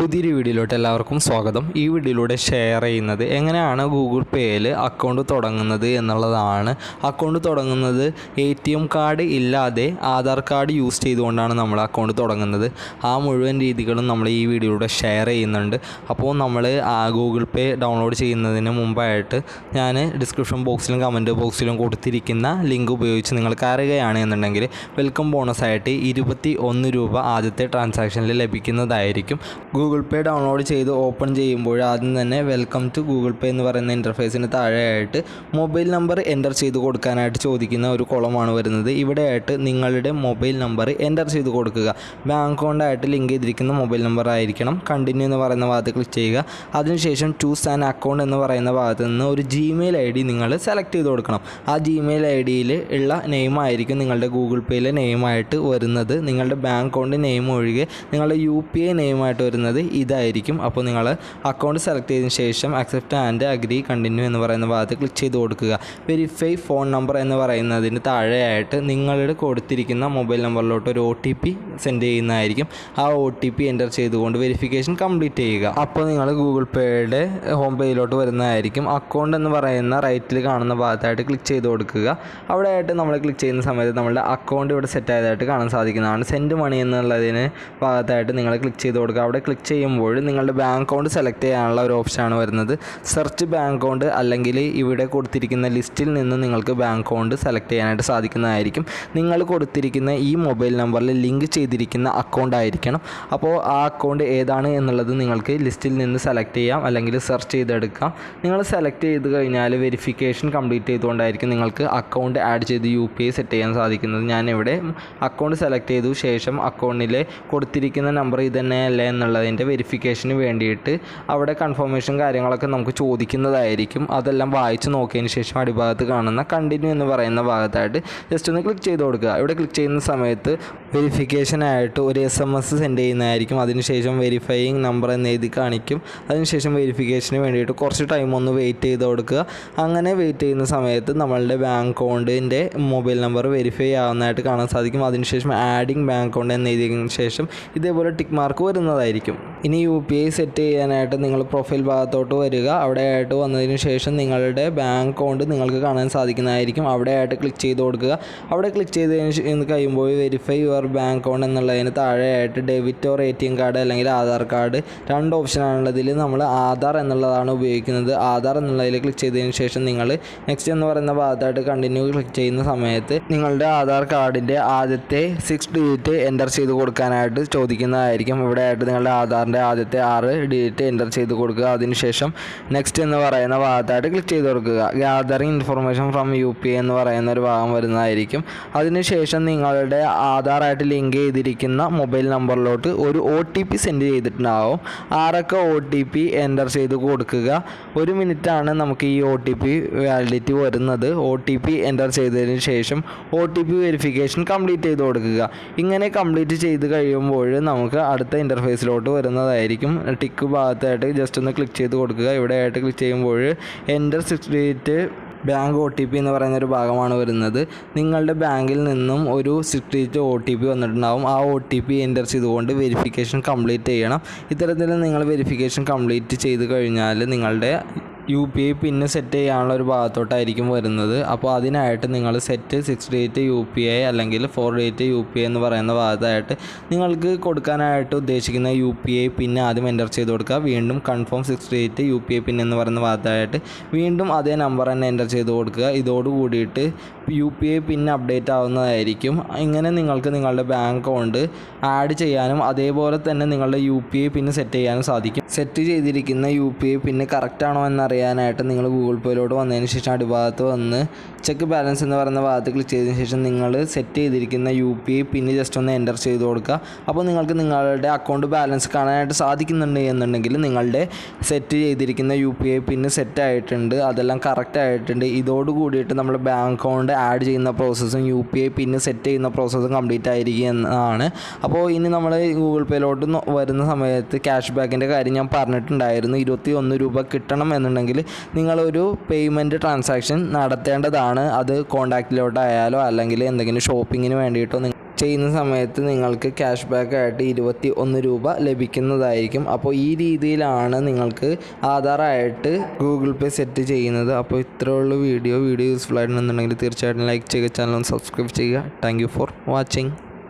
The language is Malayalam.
പുതിയൊരു വീഡിയോയിലോട്ട് എല്ലാവർക്കും സ്വാഗതം. ഈ വീഡിയോയിലൂടെ ഷെയർ ചെയ്യുന്നത് എങ്ങനെയാണ് ഗൂഗിൾ പേയിൽ അക്കൗണ്ട് തുടങ്ങുന്നത് എന്നുള്ളതാണ്. അക്കൗണ്ട് തുടങ്ങുന്നത് എ ടി എം കാർഡ് ഇല്ലാതെ ആധാർ കാർഡ് യൂസ് ചെയ്തുകൊണ്ടാണ് നമ്മൾ അക്കൗണ്ട് തുടങ്ങുന്നത്. ആ മുഴുവൻ രീതികളും നമ്മൾ ഈ വീഡിയോയിലൂടെ ഷെയർ ചെയ്യുന്നുണ്ട്. അപ്പോൾ നമ്മൾ ഗൂഗിൾ പേ ഡൗൺലോഡ് ചെയ്യുന്നതിന് മുമ്പായിട്ട് ഞാൻ ഡിസ്ക്രിപ്ഷൻ ബോക്സിലും കമന്റ് ബോക്സിലും കൊടുത്തിരിക്കുന്ന ലിങ്ക് ഉപയോഗിച്ച് നിങ്ങൾ കയറുകയാണ് എന്നുണ്ടെങ്കിൽ വെൽക്കം ബോണസായിട്ട് ഇരുപത്തി രൂപ ആദ്യത്തെ ട്രാൻസാക്ഷനിൽ ലഭിക്കുന്നതായിരിക്കും. ഗൂഗിൾ പേ ഡൗൺലോഡ് ചെയ്ത് ഓപ്പൺ ചെയ്യുമ്പോൾ ആദ്യം തന്നെ വെൽക്കം ടു ഗൂഗിൾ പേ എന്ന് പറയുന്ന ഇന്റർഫേസിന് താഴെയായിട്ട് മൊബൈൽ നമ്പർ എന്റർ ചെയ്ത് കൊടുക്കാനായിട്ട് ചോദിക്കുന്ന ഒരു കുളമാണ് വരുന്നത്. ഇവിടെയായിട്ട് നിങ്ങളുടെ മൊബൈൽ നമ്പർ എന്റർ ചെയ്ത് കൊടുക്കുക. ബാങ്ക് അക്കൗണ്ടായിട്ട് ലിങ്ക് ചെയ്തിരിക്കുന്ന മൊബൈൽ നമ്പർ ആയിരിക്കണം. കണ്ടിന്യൂ എന്ന് പറയുന്ന ഭാഗത്ത് ക്ലിക്ക് ചെയ്യുക. അതിനുശേഷം ചൂസ് ആൻ അക്കൗണ്ട് എന്ന് പറയുന്ന ഭാഗത്ത് നിന്ന് ഒരു ജിമെയിൽ ഐ ഡി നിങ്ങൾ സെലക്ട് ചെയ്ത് കൊടുക്കണം. ആ ജിമെയിൽ ഐ ഡിയിൽ ഉള്ള നെയിമായിരിക്കും നിങ്ങളുടെ ഗൂഗിൾ പേയിലെ നെയിമായിട്ട് വരുന്നത്. നിങ്ങളുടെ ബാങ്ക് അക്കൗണ്ട് നെയിം ഒഴികെ നിങ്ങളുടെ യു പി ഐ നെയിമായിട്ട് വരുന്നത് ഇതായിരിക്കും. അപ്പോൾ നിങ്ങൾ അക്കൗണ്ട് സെലക്ട് ചെയ്തതിന് ശേഷം അക്സെപ്റ്റ് ആൻഡ് അഗ്രി കണ്ടിന്യൂ എന്ന് പറയുന്ന ഭാഗത്ത് ക്ലിക്ക് ചെയ്ത് കൊടുക്കുക. വെരിഫൈ ഫോൺ നമ്പർ എന്ന് പറയുന്നതിന് താഴെയായിട്ട് നിങ്ങളുടെ കൊടുത്തിരിക്കുന്ന മൊബൈൽ നമ്പറിലോട്ട് ഒരു ഒ ടി പി സെൻഡ് ചെയ്യുന്നതായിരിക്കും. ആ ഒ ടി പി എന്റർ ചെയ്തുകൊണ്ട് വെരിഫിക്കേഷൻ കംപ്ലീറ്റ് ചെയ്യുക. അപ്പോൾ നിങ്ങൾ ഗൂഗിൾ പേയുടെ ഹോം പേജിലോട്ട് വരുന്നതായിരിക്കും. അക്കൗണ്ട് എന്ന് പറയുന്ന റൈറ്റിൽ കാണുന്ന ഭാഗത്തായിട്ട് ക്ലിക്ക് ചെയ്ത് കൊടുക്കുക. അവിടെ ആയിട്ട് നമ്മൾ ക്ലിക്ക് ചെയ്യുന്ന സമയത്ത് നമ്മുടെ അക്കൗണ്ട് ഇവിടെ സെറ്റ് ആയതായിട്ട് കാണാൻ സാധിക്കുന്നതാണ്. സെൻഡ് മണി എന്നുള്ളതിന് ഭാഗത്തായിട്ട് നിങ്ങൾ ക്ലിക്ക് ചെയ്ത് കൊടുക്കുക. അവിടെ ക്ലിക്ക് ചെയ്യുമ്പോൾ നിങ്ങളുടെ ബാങ്ക് അക്കൗണ്ട് സെലക്ട് ചെയ്യാനുള്ള ഒരു ഓപ്ഷനാണ് വരുന്നത്. സെർച്ച് ബാങ്ക് അക്കൗണ്ട് അല്ലെങ്കിൽ ഇവിടെ കൊടുത്തിരിക്കുന്ന ലിസ്റ്റിൽ നിന്ന് നിങ്ങൾക്ക് ബാങ്ക് അക്കൗണ്ട് സെലക്ട് ചെയ്യാനായിട്ട് സാധിക്കുന്നതായിരിക്കും. നിങ്ങൾ കൊടുത്തിരിക്കുന്ന ഈ മൊബൈൽ നമ്പറിൽ ലിങ്ക് ചെയ്തിരിക്കുന്ന അക്കൗണ്ട് ആയിരിക്കണം. അപ്പോൾ ആ അക്കൗണ്ട് ഏതാണ് എന്നുള്ളത് നിങ്ങൾക്ക് ലിസ്റ്റിൽ നിന്ന് സെലക്ട് ചെയ്യാം അല്ലെങ്കിൽ സെർച്ച് ചെയ്തെടുക്കാം. നിങ്ങൾ സെലക്ട് ചെയ്ത് കഴിഞ്ഞാൽ വെരിഫിക്കേഷൻ കംപ്ലീറ്റ് ചെയ്തുകൊണ്ടായിരിക്കും നിങ്ങൾക്ക് അക്കൗണ്ട് ആഡ് ചെയ്ത് യു പി ഐ സെറ്റ് ചെയ്യാൻ സാധിക്കുന്നത്. ഞാനിവിടെ അക്കൗണ്ട് സെലക്ട് ചെയ്തു. ശേഷം അക്കൗണ്ടിലെ കൊടുത്തിരിക്കുന്ന നമ്പർ ഇത് തന്നെയല്ലേ എന്നുള്ളതിന്റെ വെരിഫിക്കേഷന് വേണ്ടിയിട്ട് അവിടെ കൺഫർമേഷൻ കാര്യങ്ങളൊക്കെ നമുക്ക് ചോദിക്കുന്നതായിരിക്കും. അതെല്ലാം വായിച്ച് നോക്കിയതിന് ശേഷം അടിഭാഗത്ത് കാണുന്ന കണ്ടിന്യൂ എന്ന് പറയുന്ന ഭാഗത്തായിട്ട് ജസ്റ്റ് ഒന്ന് ക്ലിക്ക് ചെയ്ത് കൊടുക്കുക. ഇവിടെ ക്ലിക്ക് ചെയ്യുന്ന സമയത്ത് വെരിഫിക്കേഷനായിട്ട് ഒരു എസ് എം എസ് സെൻഡ് ചെയ്യുന്നതായിരിക്കും. അതിനുശേഷം വെരിഫൈയിങ് നമ്പർ എന്ന് എഴുതി കാണിക്കും. അതിനുശേഷം വെരിഫിക്കേഷന് വേണ്ടിയിട്ട് കുറച്ച് ടൈം ഒന്ന് വെയിറ്റ് ചെയ്ത് കൊടുക്കുക. അങ്ങനെ വെയിറ്റ് ചെയ്യുന്ന സമയത്ത് നമ്മളുടെ ബാങ്ക് അക്കൗണ്ടിന്റെ മൊബൈൽ നമ്പർ വെരിഫൈ ആവുന്നതായിട്ട് കാണാൻ സാധിക്കും. അതിനുശേഷം ആഡിങ് ബാങ്ക് അക്കൗണ്ട് എന്ന് എഴുതിയതിന് ശേഷം ഇതേപോലെ ടിക്ക് മാർക്ക് വരുന്നതായിരിക്കും. ഇനി യു പി ഐ സെറ്റ് ചെയ്യാനായിട്ട് നിങ്ങൾ പ്രൊഫൈൽ ഭാഗത്തോട്ട് വരിക. അവിടെ ആയിട്ട് വന്നതിന് ശേഷം നിങ്ങളുടെ ബാങ്ക് അക്കൗണ്ട് നിങ്ങൾക്ക് കാണാൻ സാധിക്കുന്നതായിരിക്കും. അവിടെ ആയിട്ട് ക്ലിക്ക് ചെയ്ത് കൊടുക്കുക. അവിടെ ക്ലിക്ക് ചെയ്തതിന് കഴിയുമ്പോൾ വെരിഫൈ യുവർ ബാങ്ക് അക്കൗണ്ട് എന്നുള്ളതിന് താഴെയായിട്ട് debit or A T M card അല്ലെങ്കിൽ ആധാർ കാർഡ് രണ്ട് ഓപ്ഷനാണുള്ളതിൽ നമ്മൾ ആധാർ എന്നുള്ളതാണ് ഉപയോഗിക്കുന്നത്. ആധാർ എന്നുള്ളതിൽ ക്ലിക്ക് ചെയ്തതിന് ശേഷം നിങ്ങൾ നെക്സ്റ്റ് എന്ന് പറയുന്ന ഭാഗത്തായിട്ട് കണ്ടിന്യൂ ക്ലിക്ക് ചെയ്യുന്ന സമയത്ത് നിങ്ങളുടെ ആധാർ കാർഡിന്റെ ആദ്യത്തെ സിക്സ് ഡിജിറ്റ് എന്റർ ചെയ്ത് കൊടുക്കാനായിട്ട് ചോദിക്കുന്നതായിരിക്കും. ഇവിടെ ആയിട്ട് നിങ്ങളുടെ ആധാറിന്റെ ആദ്യത്തെ ആറ് ഡിജിറ്റ് എന്റർ ചെയ്ത് കൊടുക്കുക. അതിനുശേഷം നെക്സ്റ്റ് എന്ന് പറയുന്ന ഭാഗത്തായിട്ട് ക്ലിക്ക് ചെയ്ത് കൊടുക്കുക. Gathering information from U P എന്ന് പറയുന്ന ഒരു ഭാഗം വരുന്നതായിരിക്കും. അതിനുശേഷം നിങ്ങളുടെ ആധാറായിട്ട് ലിങ്ക് ചെയ്തിരിക്കുന്ന മൊബൈൽ നമ്പറിലോട്ട് ഒരു ഒ ടി പി സെൻഡ് ചെയ്തിട്ടുണ്ടാവും. ആറൊക്കെ ഒ ടി പി എന്റർ ചെയ്ത് കൊടുക്കുക. ഒരു മിനിറ്റാണ് നമുക്ക് ഈ ഒ ടി പി വാലിഡിറ്റി വരുന്നത്. ഒ ടി പി എന്റർ ചെയ്തതിന് ശേഷം O T P verification complete ചെയ്ത് കൊടുക്കുക. ഇങ്ങനെ കംപ്ലീറ്റ് ചെയ്ത് കഴിയുമ്പോൾ നമുക്ക് അടുത്ത ഇന്റർഫേസിലോട്ട് വരുന്നതായിരിക്കും ടിക്ക് ഭാഗത്തായിട്ട് ജസ്റ്റ് ഒന്ന് ക്ലിക്ക് ചെയ്ത് കൊടുക്കുക. ഇവിടെ ആയിട്ട് ക്ലിക്ക് ചെയ്യുമ്പോൾ enter six digit bank O T P എന്ന് പറയുന്ന ഒരു ഭാഗമാണ് വരുന്നത്. നിങ്ങളുടെ ബാങ്കിൽ നിന്നും ഒരു six digit O T P വന്നിട്ടുണ്ടാവും. ആ ഒ ടി പി എന്റർ ചെയ്തുകൊണ്ട് വെരിഫിക്കേഷൻ കംപ്ലീറ്റ് ചെയ്യണം. ഇത്തരത്തിൽ നിങ്ങൾ വെരിഫിക്കേഷൻ കംപ്ലീറ്റ് ചെയ്ത് കഴിഞ്ഞാൽ നിങ്ങളുടെ U P I pin set ചെയ്യാനുള്ള ഒരു ഭാഗത്തോട്ടായിരിക്കും വരുന്നത്. അപ്പോൾ അതിനായിട്ട് നിങ്ങൾ സെറ്റ് സിക്സ് ഡേറ്റ് യു പി ഐ അല്ലെങ്കിൽ ഫോർ ഡേറ്റ് യു പി ഐ എന്ന് പറയുന്ന ഭാഗത്തായിട്ട് നിങ്ങൾക്ക് കൊടുക്കാനായിട്ട് ഉദ്ദേശിക്കുന്ന യു പി ഐ പിന്നെ ആദ്യം എന്റർ ചെയ്ത് കൊടുക്കുക. വീണ്ടും കൺഫേം സിക്സ് ഡേറ്റ് യു പി ഐ പിൻ എന്ന് പറയുന്ന ഭാഗത്തായിട്ട് വീണ്ടും അതേ നമ്പർ തന്നെ എന്റർ ചെയ്ത് കൊടുക്കുക. ഇതോട് കൂടിയിട്ട് U P I pin update ആവുന്നതായിരിക്കും. ഇങ്ങനെ നിങ്ങൾക്ക് നിങ്ങളുടെ ബാങ്ക് അക്കൗണ്ട് ആഡ് ചെയ്യാനും അതേപോലെ തന്നെ നിങ്ങളുടെ U P I pin set ചെയ്യാനും സാധിക്കും. സെറ്റ് ചെയ്തിരിക്കുന്ന U P I pin correct ആണോ എന്നറിയാനായിട്ട് നിങ്ങൾ ഗൂഗിൾ പേയിലോട്ട് വന്നതിന് ശേഷം അടിഭാഗത്ത് വന്ന് ചെക്ക് ബാലൻസ് എന്ന് പറയുന്ന ഭാഗത്ത് ക്ലിക്ക് ചെയ്തതിന് ശേഷം നിങ്ങൾ സെറ്റ് ചെയ്തിരിക്കുന്ന U P I pin just ഒന്ന് എന്റർ ചെയ്ത് കൊടുക്കുക. അപ്പോൾ നിങ്ങൾക്ക് നിങ്ങളുടെ അക്കൗണ്ട് ബാലൻസ് കാണാനായിട്ട് സാധിക്കുന്നുണ്ട് എന്നുണ്ടെങ്കിൽ നിങ്ങളുടെ സെറ്റ് ചെയ്തിരിക്കുന്ന U P I pin set ആയിട്ടുണ്ട്. അതെല്ലാം കറക്റ്റ് ആയിട്ടുണ്ട്. ഇതോട് കൂടിയിട്ട് നമ്മൾ ബാങ്ക് അക്കൗണ്ട് ആഡ് ചെയ്യുന്ന പ്രോസസ്സും U P I pin set ചെയ്യുന്ന പ്രോസസ്സും കംപ്ലീറ്റ് ആയിരിക്കും എന്നാണ് അപ്പോൾ ഇനി നമ്മൾ ഗൂഗിൾ പേയിലോട്ട് വരുന്ന സമയത്ത് ക്യാഷ് ബാക്കിന്റെ കാര്യം ഞാൻ പറഞ്ഞിട്ടുണ്ടായിരുന്നു. ഇരുപത്തി ഒന്ന് രൂപ കിട്ടണം എന്നുണ്ടെങ്കിൽ നിങ്ങളൊരു പേയ്മെന്റ് ട്രാൻസാക്ഷൻ നടത്തേണ്ടതാണ്. അത് കോണ്ടാക്റ്റിലോട്ടായാലോ അല്ലെങ്കിൽ എന്തെങ്കിലും ഷോപ്പിങ്ങിന് വേണ്ടിയിട്ടോ നിങ്ങൾ ചെയ്യുന്ന സമയത്ത് നിങ്ങൾക്ക് ക്യാഷ് ബാക്ക് ആയിട്ട് ഇരുപത്തി ഒന്ന് രൂപ ലഭിക്കുന്നതായിരിക്കും. അപ്പോൾ ഈ രീതിയിലാണ് നിങ്ങൾക്ക് ആധാറായിട്ട് ഗൂഗിൾ പേ സെറ്റ് ചെയ്യുന്നത്. അപ്പോൾ ഇത്രയുള്ള വീഡിയോ. വീഡിയോ യൂസ്ഫുൾ ആയിട്ടുണ്ടെന്നുണ്ടെങ്കിൽ തീർച്ചയായിട്ടും ലൈക്ക് ചെയ്യുക ചാനൽ സബ്സ്ക്രൈബ് ചെയ്യുക. Thank for watching